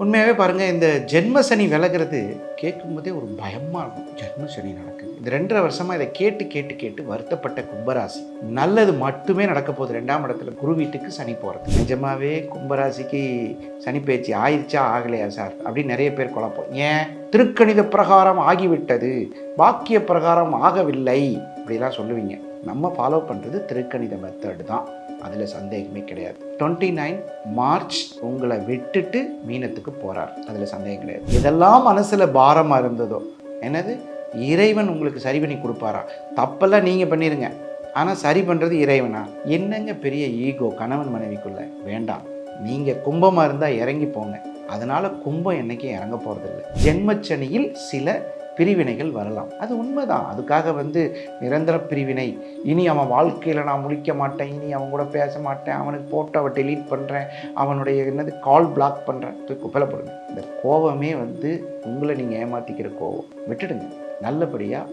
உண்மையாகவே பாருங்கள் இந்த ஜென்ம சனி விலகிறது கேட்கும்போதே ஒரு பயமாக இருக்கும். ஜென்ம சனி நடக்குது. இந்த ரெண்டரை வருஷமாக இதை கேட்டு கேட்டு கேட்டு வருத்தப்பட்ட கும்பராசி. நல்லது மட்டுமே நடக்க போகுது. ரெண்டாம் இடத்துல குரு வீட்டுக்கு சனி போகிறது நிஜமாகவே கும்பராசிக்கு சனி பேச்சு ஆயிடுச்சா ஆகலையா சார்? அப்படின்னு நிறைய பேர் குழப்பம். ஏன்? திருக்கணித பிரகாரம் ஆகிவிட்டது. வாக்கிய பிரகாரம் ஆகவில்லை. அப்படிலாம் சொல்லுவீங்க. நம்ம ஃபாலோ பண்ணுறது திருக்கணித மெத்தடு தான். அதில் சந்தேகமே கிடையாது. டுவெண்ட்டி நைன் மார்ச் உங்களை விட்டுட்டு மீனத்துக்கு போகிறார் அதில் சந்தேகம் கிடையாது. இதெல்லாம் மனசில் பாரமாக இருந்ததோ என்னது? இறைவன் உங்களுக்கு சரி பண்ணி கொடுப்பாரா? தப்பெல்லாம் நீங்கள் பண்ணிடுங்க ஆனால் சரி பண்ணுறது இறைவனா? என்னங்க பெரிய ஈகோ கணவன் மனைவிக்குள்ள? வேண்டாம். நீங்கள் கும்பமாக இருந்தால் இறங்கி போங்க. அதனால் கும்பம் என்றைக்கும் இறங்க போகிறதில்ல ஜென்மச்சனியில் சில பிரிவினைகள் வரலாம். அது உண்மைதான். அதுக்காக வந்து நிரந்தர பிரிவினை. இனி அவன் வாழ்க்கையில் நான் முழிக்க மாட்டேன். இனி அவன் கூட பேச மாட்டேன். அவனுக்கு போட்டோவை டெலீட் பண்ணுறேன் அவனுடைய என்னது கால் பிளாக் பண்ணுறேன் தூக்கி இந்த கோபமே வந்து உங்களை நீங்கள் ஏமாற்றிக்கிற கோவம். விட்டுடுங்க. நல்லபடியாக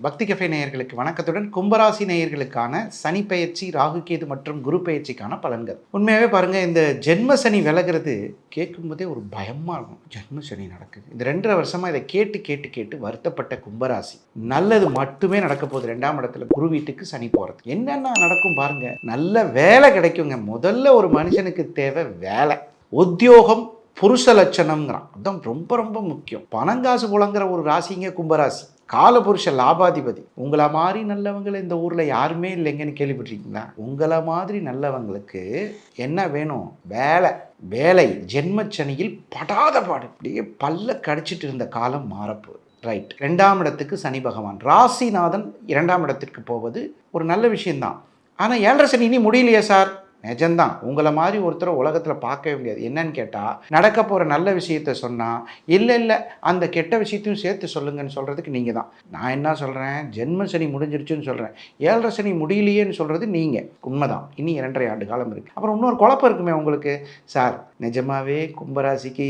பக்தி கஃபே நேயர்களுக்கு வணக்கத்துடன் கும்பராசி நேயர்களுக்கான சனி பயிற்சி ராகு கேது மற்றும் குரு பயிற்சிக்கான பலன்கள். உண்மையாகவே பாருங்கள் இந்த ஜென்ம சனி விலகிறது கேட்கும்போதே ஒரு பயமாக இருக்கும். ஜென்ம சனி நடக்குது. இந்த ரெண்டரை வருஷமாக இதை கேட்டு கேட்டு கேட்டு வருத்தப்பட்ட கும்பராசி. நல்லது மட்டுமே நடக்க போகுது. ரெண்டாம் இடத்துல குரு வீட்டுக்கு சனி போகிறது என்னென்ன நடக்கும் பாருங்க நல்ல வேலை கிடைக்குங்க. முதல்ல ஒரு மனுஷனுக்கு தேவை வேலை. உத்தியோகம் புருஷ லட்சணம்ங்கிறான். அதுதான் ரொம்ப ரொம்ப முக்கியம். பணங்காசு புலங்கிற ஒரு ராசிங்க கும்பராசி. காலபுருஷ லாபாதிபதி உங்களை மாதிரி நல்லவங்களை இந்த ஊரில் யாருமே இல்லைங்கன்னு கேள்விப்பட்டிருக்கீங்களா? உங்களை மாதிரி நல்லவங்களுக்கு என்ன வேணும்? வேலை. வேலை ஜென்மச்சனியில் படாத பாடு. அப்படியே பல்ல கடிச்சிட்டு இருந்த காலம் மாறப்போகுது ரைட். ரெண்டாம் இடத்துக்கு சனி பகவான். ராசிநாதன் இரண்டாம் இடத்திற்கு போவது ஒரு நல்ல விஷயம்தான். ஆனால் ஏழரை சனி இனி முடியலையே சார். நிஜம்தான். உங்களை மாதிரி ஒருத்தரை உலகத்தில் பார்க்கவே முடியாது. என்னன்னு கேட்டால் நடக்க போகிற நல்ல விஷயத்த சொன்னால் இல்லை இல்லை அந்த கெட்ட விஷயத்தையும் சேர்த்து சொல்லுங்கன்னு சொல்கிறதுக்கு நீங்கள் தான். நான் என்ன சொல்கிறேன் ஜென்ம சனி முடிஞ்சிருச்சுன்னு சொல்கிறேன் ஏழரை சனி முடியலையேன்னு சொல்கிறது நீங்கள் உண்மைதான். இனி இரண்டரை ஆண்டு காலம் இருக்குது அப்புறம் இன்னொரு குழப்பம் இருக்குமே உங்களுக்கு? சார் நிஜமாகவே கும்பராசிக்கு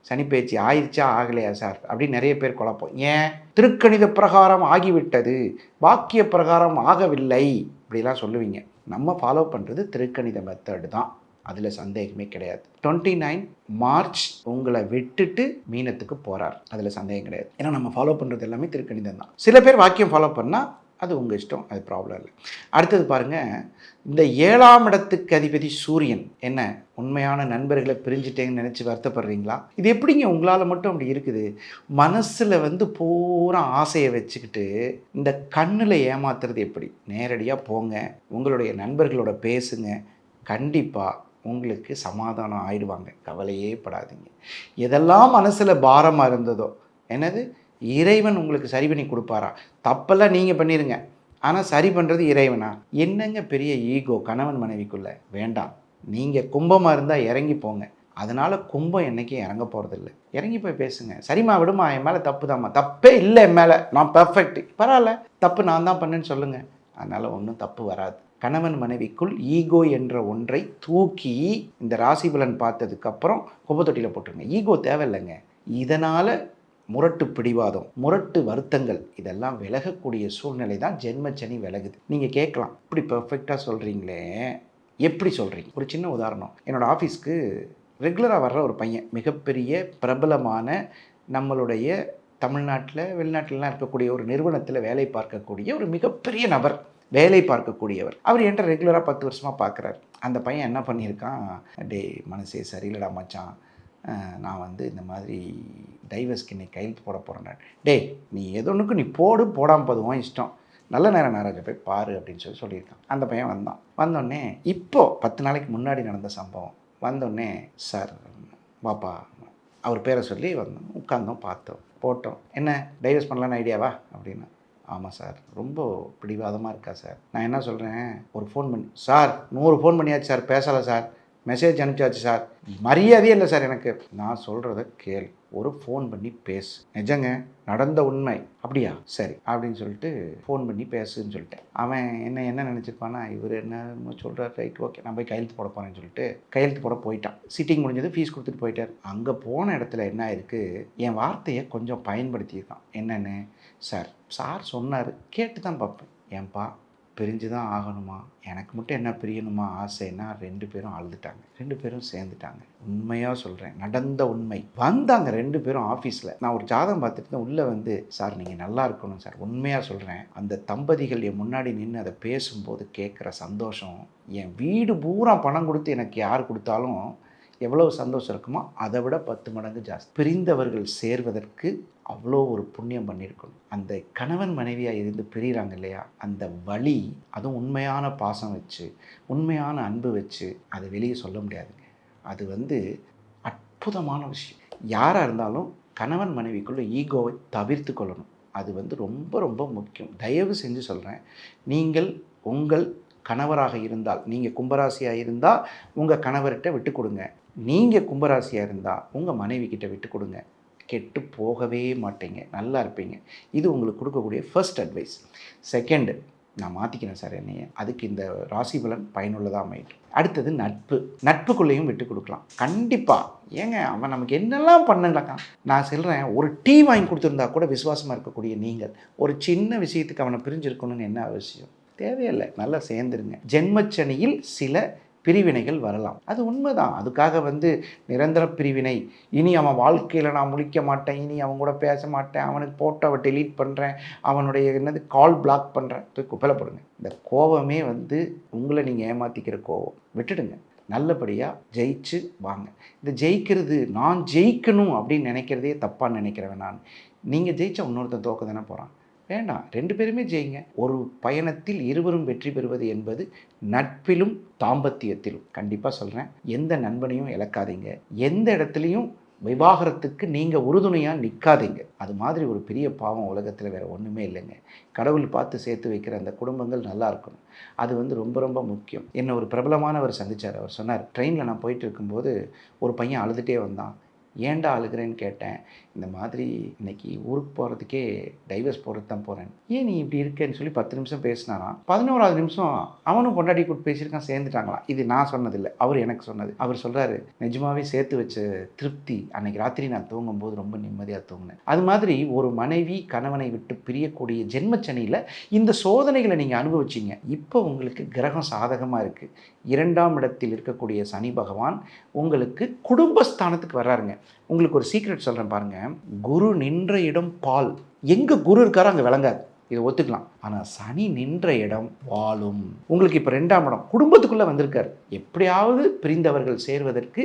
சனி பேச்சு ஆயிடுச்சா ஆகலையா சார்? அப்படின்னு நிறைய பேர் குழப்பம். ஏன்? திருக்கணித பிரகாரம் ஆகிவிட்டது. வாக்கிய பிரகாரம் ஆகவில்லை. இப்படிலாம் சொல்லுவீங்க. நம்ம ஃபாலோ பண்ணுறது திருக்கணித மெத்தடு தான். அதில் சந்தேகமே கிடையாது. டுவெண்ட்டி நைன் மார்ச் உங்களை விட்டுட்டு மீனத்துக்கு போகிறார் அதில் சந்தேகம் கிடையாது. ஏன்னா நம்ம ஃபாலோ பண்ணுறது எல்லாமே திருக்கணிதம் தான். சில பேர் வாக்கியம் ஃபாலோ பண்ணால் அது உங்கள் இஷ்டம் அது ப்ராப்ளம் இல்லை. அடுத்தது பாருங்கள் இந்த ஏழாம் இடத்துக்கு அதிபதி சூரியன் என்ன உண்மையான நண்பர்களை பிரிஞ்சுட்டேங்கன்னு நினச்சி வருத்தப்படுறீங்களா? இது எப்படிங்க உங்களால் மட்டும் அப்படி இருக்குது? மனசில் வந்து பூரா ஆசையை வச்சுக்கிட்டு இந்த கண்ணில் ஏமாத்துறது எப்படி? நேரடியாக போங்க உங்களுடைய நண்பர்களோட பேசுங்க கண்டிப்பாக உங்களுக்கு சமாதானம் ஆயிடுவாங்க. கவலையே படாதீங்க. எதெல்லாம் மனசில் பாரமாக இருந்ததோ என்னது? இறைவன் உங்களுக்கு சரி பண்ணி கொடுப்பாரா? தப்பெல்லாம் நீங்கள் பண்ணிடுங்க ஆனால் சரி பண்ணுறது இறைவனா? என்னங்க பெரிய ஈகோ கணவன் மனைவிக்குள்ள? வேண்டாம். நீங்கள் கும்பமாக இருந்தால் இறங்கி போங்க. அதனால் கும்பம் என்றைக்கும் இறங்க போகிறதில்ல இறங்கி போய் பேசுங்க. சரிம்மா விடுமா என் மேலே தப்பு தாம்மா தப்பே இல்லை என் மேலே. நான் பெர்ஃபெக்ட் பரவாயில்ல. தப்பு நான் தான் பண்ணேன்னு சொல்லுங்கள் அதனால் ஒன்றும் தப்பு வராது. கணவன் மனைவிக்குள் ஈகோ என்ற ஒன்றை தூக்கி இந்த ராசி பலன் பார்த்ததுக்கப்புறம் குப்பத்தொட்டியில் போட்டுருங்க. ஈகோ தேவையில்லைங்க. இதனால் முரட்டு பிடிவாதம் முரட்டு வருத்தங்கள் இதெல்லாம் விலகக்கூடிய சூழ்நிலை தான் ஜென்மச்சனி விலகுது. நீங்கள் கேட்கலாம் இப்படி பர்ஃபெக்டாக சொல்கிறீங்களே எப்படி சொல்கிறீங்க ஒரு சின்ன உதாரணம் என்னோடய ஆஃபீஸ்க்கு ரெகுலராக வர்ற ஒரு பையன் மிகப்பெரிய பிரபலமான நம்மளுடைய தமிழ்நாட்டில் வெளிநாட்டிலலாம் இருக்கக்கூடிய ஒரு நிறுவனத்தில் வேலை பார்க்கக்கூடிய ஒரு மிகப்பெரிய நபர் வேலை பார்க்கக்கூடியவர். அவர் என்கிட்ட ரெகுலராக பத்து வருஷமாக பார்க்குறாரு அந்த பையன் என்ன பண்ணியிருக்கான்? டே மனசே சரியில்லடா மச்சான். நான் வந்து இந்த மாதிரி டைவர்ஸ்க்கு இன்னைக்கு கையெழுத்து போட போகிறேன் டேய் நீ எதொன்றுக்கு நீ போடு போடாமல் போதுவான் இஷ்டம். நல்ல நேரம் நாராஜா போய் பாரு அப்படின்னு சொல்லி சொல்லியிருக்கான். அந்த பையன் வந்தான். வந்தோடனே இப்போது பத்து நாளைக்கு முன்னாடி நடந்த சம்பவம். வந்தோடனே சார் வாப்பா அவர் பேரை சொல்லி வந்தோம். உட்காந்தோம் பார்த்தோம் போட்டோம். என்ன டைவர்ஸ் பண்ணலான்னு ஐடியாவா அப்படின்னு. ஆமாம் சார். ரொம்ப பிடிவாதமாக இருக்கா சார்? நான் என்ன சொல்கிறேன் ஒரு ஃபோன் பண்ணி சார் நூறு ஃபோன் பண்ணியாச்சு சார். பேசலை சார். மெசேஜ் அனுப்பிச்சாச்சு சார் மரியாதையே இல்லை சார் எனக்கு. நான் சொல்கிறத கேள். ஒரு ஃபோன் பண்ணி பேசு. நிஜங்க நடந்த உண்மை. அப்படியா? சரி அப்படின்னு சொல்லிட்டு ஃபோன் பண்ணி பேசுன்னு சொல்லிட்டேன். அவன் என்ன என்ன நினச்சிருப்பானா இவர் என்ன சொல்கிறார் ரைட் ஓகே நான் போய் கையெழுத்து போட போகிறேன்னு சொல்லிட்டு கையெழுத்து போட போயிட்டான். சிட்டிங் முடிஞ்சது ஃபீஸ் கொடுத்துட்டு போயிட்டார். அங்கே போன இடத்துல என்ன ஆயிருக்கு? என் வார்த்தையை கொஞ்சம் பயன்படுத்தியிருக்கான். என்னென்னு? சார் சார் சொன்னார். கேட்டு தான் பார்ப்பேன். ஏன்பா பிரிஞ்சு தான் ஆகணுமா? எனக்கு மட்டும் என்ன பிரியணுமா? ஆசைன்னா ரெண்டு பேரும் அழுதுட்டாங்க ரெண்டு பேரும் சேர்ந்துட்டாங்க. உண்மையாக சொல்கிறேன் நடந்த உண்மை. வந்தாங்க ரெண்டு பேரும் ஆஃபீஸில் நான் ஒரு ஜாதகம் பார்த்துட்டு தான் உள்ளே வந்து சார் நீங்கள் நல்லா இருக்கணும் சார். உண்மையாக சொல்கிறேன் அந்த தம்பதிகள் என் முன்னாடி நின்று அதை பேசும்போது கேட்குற சந்தோஷம் என் வீடு பூரா பணம் கொடுத்து எனக்கு யார் கொடுத்தாலும் எவ்வளவு சந்தோஷம் இருக்குமோ அதை விட பத்து மடங்கு ஜாஸ்தி. பிரிந்தவர்கள் சேர்வதற்கு அவ்வளோ ஒரு புண்ணியம் பண்ணியிருக்கணும். அந்த கணவன் மனைவியாக இருந்து பிரிகிறாங்க இல்லையா? அந்த வழி அதுவும் உண்மையான பாசம் வச்சு உண்மையான அன்பு வச்சு அதை வெளியே சொல்ல முடியாதுங்க. அது வந்து அற்புதமான விஷயம். யாராக இருந்தாலும் கணவன் மனைவிக்குள்ளே ஈகோவை தவிர்த்து கொள்ளணும். அது வந்து ரொம்ப ரொம்ப முக்கியம். தயவு செஞ்சு சொல்கிறேன் நீங்கள் உங்கள் கணவராக இருந்தால் நீங்கள் கும்பராசியாக இருந்தால் உங்கள் கணவர்கிட்ட விட்டு கொடுங்க. நீங்கள் கும்பராசியாக இருந்தால் உங்கள் மனைவி கிட்ட விட்டு கொடுங்க. கெட்டு போகவே மாட்டீங்க. நல்லா இருப்பீங்க. இது உங்களுக்கு கொடுக்கக்கூடிய ஃபர்ஸ்ட் அட்வைஸ் செகண்டு நான் மாற்றிக்கிறேன் சார் என்னைய. அதுக்கு இந்த ராசி பலன் பயனுள்ளதாக அமையட்டும். அடுத்தது நட்பு. நட்புக்குள்ளேயும் விட்டு கொடுக்கலாம். கண்டிப்பாக ஏங்க அவன் நமக்கு என்னெல்லாம் பண்ணலக்கா நான் சொல்கிறேன் ஒரு டீ வாங்கி கொடுத்துருந்தா கூட விசுவாசமாக இருக்கக்கூடிய நீங்கள் ஒரு சின்ன விஷயத்துக்கு அவனை பிரிஞ்சிருக்கணும்னு என்ன அவசியம்? தேவையில்லை. நல்லா சேர்ந்துருங்க. ஜென்மச்சனியில் சில பிரிவினைகள் வரலாம். அது உண்மைதான். அதுக்காக வந்து நிரந்தர பிரிவினை. இனி அவன் வாழ்க்கையில் நான் முழிக்க மாட்டேன். இனி அவன் கூட பேச மாட்டேன். அவனுக்கு போட்டோவை டெலீட் பண்ணுறேன் அவனுடைய என்னது கால் பிளாக் பண்ணுறேன் போய் குப்பலை போடுங்க. இந்த கோவமே வந்து உங்களை நீங்கள் ஏமாற்றிக்கிற கோவம் விட்டுடுங்க. நல்லபடியாக ஜெயிச்சு வாங்க. இந்த ஜெயிக்கிறது நான் ஜெயிக்கணும் அப்படின்னு நினைக்கிறதே தப்பாக நினைக்கிறவன் நான். நீங்கள் ஜெயிச்சா இன்னொருத்தன் தோக்க தானே போகிறான் வேண்டாம் ரெண்டு பேருமே ஜெயிங்க. ஒரு பயணத்தில் இருவரும் வெற்றி பெறுவது என்பது நட்பிலும் தாம்பத்தியத்திலும். கண்டிப்பாக சொல்கிறேன் எந்த நண்பனையும் இழக்காதீங்க. எந்த இடத்துலையும் விவாகரத்துக்கு நீங்கள் உறுதுணையாக நிற்காதீங்க அது மாதிரி ஒரு பெரிய பாவம் உலகத்தில் வேறு ஒன்றுமே இல்லைங்க. கடவுள் பார்த்து சேர்த்து வைக்கிற அந்த குடும்பங்கள் நல்லா இருக்கணும். அது வந்து ரொம்ப ரொம்ப முக்கியம். என்ன ஒரு பிரபலமானவர் சந்திச்சார். அவர் சொன்னார் ட்ரெயினில் நான் போயிட்டு இருக்கும்போது ஒரு பையன் அழுதுகிட்டே வந்தான். ஏன்டா அழுகிறேன்னு கேட்டேன். இந்த மாதிரி இன்னைக்கு ஊருக்கு போகிறதுக்கே டைவர்ஸ் போகிறது தான் போகிறேன் ஏன் நீ இப்படி இருக்கேன்னு சொல்லி பத்து நிமிஷம் பேசினானா பதினோராவது நிமிஷம் அவனும் பொண்டாட்டி கூட்டு பேசியிருக்கான் சேர்ந்துட்டாங்களாம். இது நான் சொன்னதில்லை. அவர் எனக்கு சொன்னது. அவர் சொல்கிறாரு நிஜமாகவே சேர்த்து வச்ச திருப்தி அன்னைக்கு ராத்திரி நான் தூங்கும்போது ரொம்ப நிம்மதியாக தூங்கினேன். அது மாதிரி ஒரு மனைவி கணவனை விட்டு பிரியக்கூடிய ஜென்மச்சனியில் இந்த சோதனைகளை நீங்கள் அனுபவிச்சிங்க. இப்போ உங்களுக்கு கிரகம் சாதகமாக இருக்குது இரண்டாம் இடத்தில் இருக்கக்கூடிய சனி பகவான் உங்களுக்கு குடும்பஸ்தானத்துக்கு வர்றாருங்க. உங்களுக்கு ஒரு சீக்ரெட் சொல்கிறேன் பாருங்கள் குரு நின்ற இடம் பால். எங்கே குரு இருக்காரோ அங்கே விளங்காது. இதை ஒத்துக்கலாம். ஆனால் சனி நின்ற இடம் வாழும். உங்களுக்கு இப்போ ரெண்டாம் இடம் குடும்பத்துக்குள்ளே வந்திருக்காரு. எப்படியாவது பிரிந்தவர்கள் சேர்வதற்கு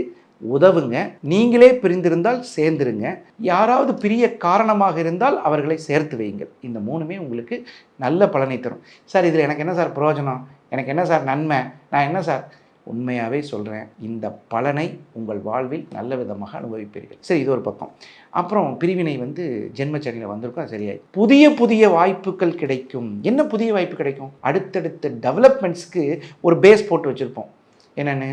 உதவுங்க. நீங்களே பிரிந்திருந்தால் சேர்ந்துருங்க. யாராவது பிரிய காரணமாக இருந்தால் அவர்களை சேர்த்து வையுங்கள். இந்த மூணுமே உங்களுக்கு நல்ல பலனை தரும். சார் இதில் எனக்கு என்ன சார் பிரயோஜனம்? எனக்கு என்ன சார் நன்மை? நான் என்ன சார் உண்மையாகவே சொல்கிறேன் இந்த பலனை உங்கள் வாழ்வில் நல்ல விதமாக அனுபவிப்பீர்கள். சரி இது ஒரு பக்கம். அப்புறம் பிரிவினை வந்து ஜென்மச்சனியில் வந்திருக்கும் அது சரியாயி புதிய புதிய வாய்ப்புகள் கிடைக்கும். என்ன புதிய வாய்ப்பு கிடைக்கும்? அடுத்தடுத்த டெவலப்மெண்ட்ஸ்க்கு ஒரு பேஸ் போட்டு வச்சுருப்போம். என்னென்னு?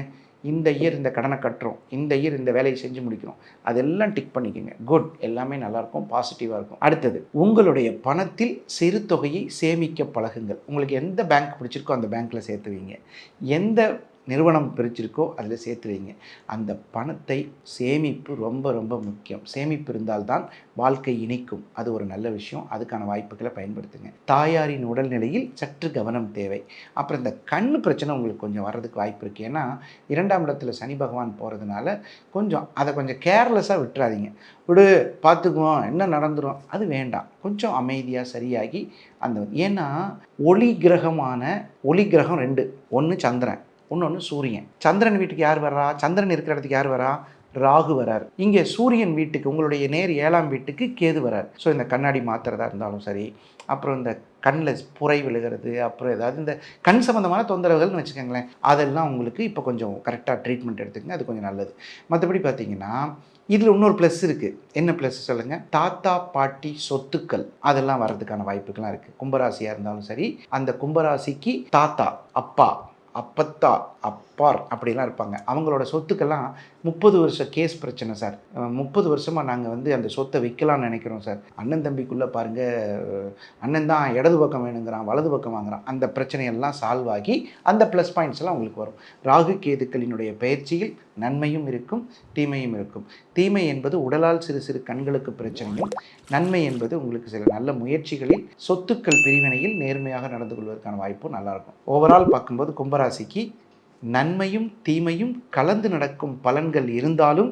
இந்த இயர் இந்த கடனை கட்டுறோம். இந்த இயர் இந்த வேலையை செஞ்சு முடிக்கிறோம். அதெல்லாம் டிக் பண்ணிக்கோங்க. குட் எல்லாமே நல்லாயிருக்கும் பாசிட்டிவாக இருக்கும். அடுத்தது உங்களுடைய பணத்தில் சிறு தொகையை சேமிக்க பழகுங்கள். உங்களுக்கு எந்த பேங்க் பிடிச்சிருக்கோ அந்த பேங்க்கில் சேர்த்து வைங்க எந்த நிறுவனம் பிரிச்சிருக்கோ அதில் சேர்த்து வைங்க அந்த பணத்தை சேமிப்பு ரொம்ப ரொம்ப முக்கியம். சேமிப்பு இருந்தால்தான் வாழ்க்கை இணைக்கும் அது ஒரு நல்ல விஷயம். அதுக்கான வாய்ப்புகளை பயன்படுத்துங்க. தாயாரின் உடல்நிலையில் சற்று கவனம் தேவை. அப்புறம் இந்த கண் பிரச்சனை உங்களுக்கு கொஞ்சம் வர்றதுக்கு வாய்ப்பு இருக்குது ஏன்னா இரண்டாம் இடத்துல சனி பகவான் போகிறதுனால கொஞ்சம் அதை கொஞ்சம் கேர்லெஸ்ஸாக விட்டுறாதீங்க. விடு பார்த்துக்குவோம் என்ன நடந்துடும் அது வேண்டாம். கொஞ்சம் அமைதியாக சரியாகி அந்த ஏன்னா ஒளி கிரகமான ஒளி கிரகம் ரெண்டு. ஒன்று சந்திரன். இன்னொன்று சூரியன். சந்திரன் வீட்டுக்கு யார் வர்றா சந்திரன் இருக்கிற இடத்துக்கு யார் வரா? ராகு வரார். இங்கே சூரியன் வீட்டுக்கு உங்களுடைய நேர் ஏழாம் வீட்டுக்கு கேது வரார். ஸோ இந்த கண்ணாடி மாத்திரதா இருந்தாலும் சரி அப்புறம் இந்த கண்ணில் புரை விழுகிறது அப்புறம் ஏதாவது இந்த கண் சம்மந்தமான தொந்தரவுகள்னு வச்சுக்கோங்களேன் அதெல்லாம் உங்களுக்கு இப்போ கொஞ்சம் கரெக்டாக ட்ரீட்மெண்ட் எடுத்துக்கங்க அது கொஞ்சம் நல்லது. மற்றபடி பார்த்தீங்கன்னா இதில் இன்னொரு ப்ளஸ் இருக்குது என்ன ப்ளஸ் சொல்லுங்கள் தாத்தா பாட்டி சொத்துக்கள் அதெல்லாம் வர்றதுக்கான வாய்ப்புகள்லாம் இருக்குது கும்பராசியாக இருந்தாலும் சரி அந்த கும்பராசிக்கு தாத்தா அப்பா அப்பத்தா அப்பார் அப்படிலாம் இருப்பாங்க. அவங்களோட சொத்துக்கெல்லாம் முப்பது வருஷம் கேஸ் பிரச்சனை சார் முப்பது வருஷமாக நாங்கள் வந்து அந்த சொத்தை விற்கலாம்னு நினைக்கிறோம் சார் அண்ணன் தம்பிக்குள்ளே பாருங்கள் அண்ணன் தான் இடது பக்கம் வேணுங்கிறான் வலது பக்கம் வாங்குறான். அந்த பிரச்சனையெல்லாம் சால்வ் ஆகி அந்த ப்ளஸ் பாயிண்ட்ஸ் எல்லாம் உங்களுக்கு வரும். ராகு கேதுக்களினுடைய பயிற்சியில் நன்மையும் இருக்கும் தீமையும் இருக்கும். தீமை என்பது உடலால் சிறு சிறு கண்களுக்கு பிரச்சனையும் நன்மை என்பது உங்களுக்கு சில நல்ல முயற்சிகளில் சொத்துக்கள் பிரிவினையில் நேர்மையாக நடந்து கொள்வதற்கான வாய்ப்பும் நல்லாயிருக்கும். ஓவரால் பார்க்கும்போது கும்பராசிக்கு நன்மையும் தீமையும் கலந்து நடக்கும் பலன்கள் இருந்தாலும்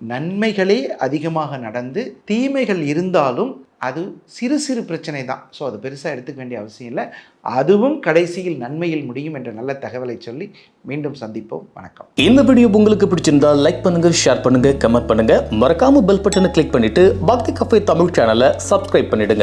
நன்மைகளே அதிகமாக நடந்து தீமைகள் இருந்தாலும் அது சிறு சிறு பிரச்சனை தான். ஸோ அது பெருசாக எடுத்துக்க வேண்டிய அவசியம் இல்லை. அதுவும் கடைசியில் நன்மையில் முடியும் என்ற நல்ல தகவலை சொல்லி மீண்டும் சந்திப்போம். வணக்கம். இந்த வீடியோ உங்களுக்கு பிடிச்சிருந்தால் லைக் பண்ணுங்க ஷேர் பண்ணுங்க கமெண்ட் பண்ணுங்க. மறக்காம பெல் பட்டனை கிளிக் பண்ணிட்டு பக்தி கஃபே தமிழ் சேனலை சப்ஸ்கிரைப் பண்ணிடுங்க.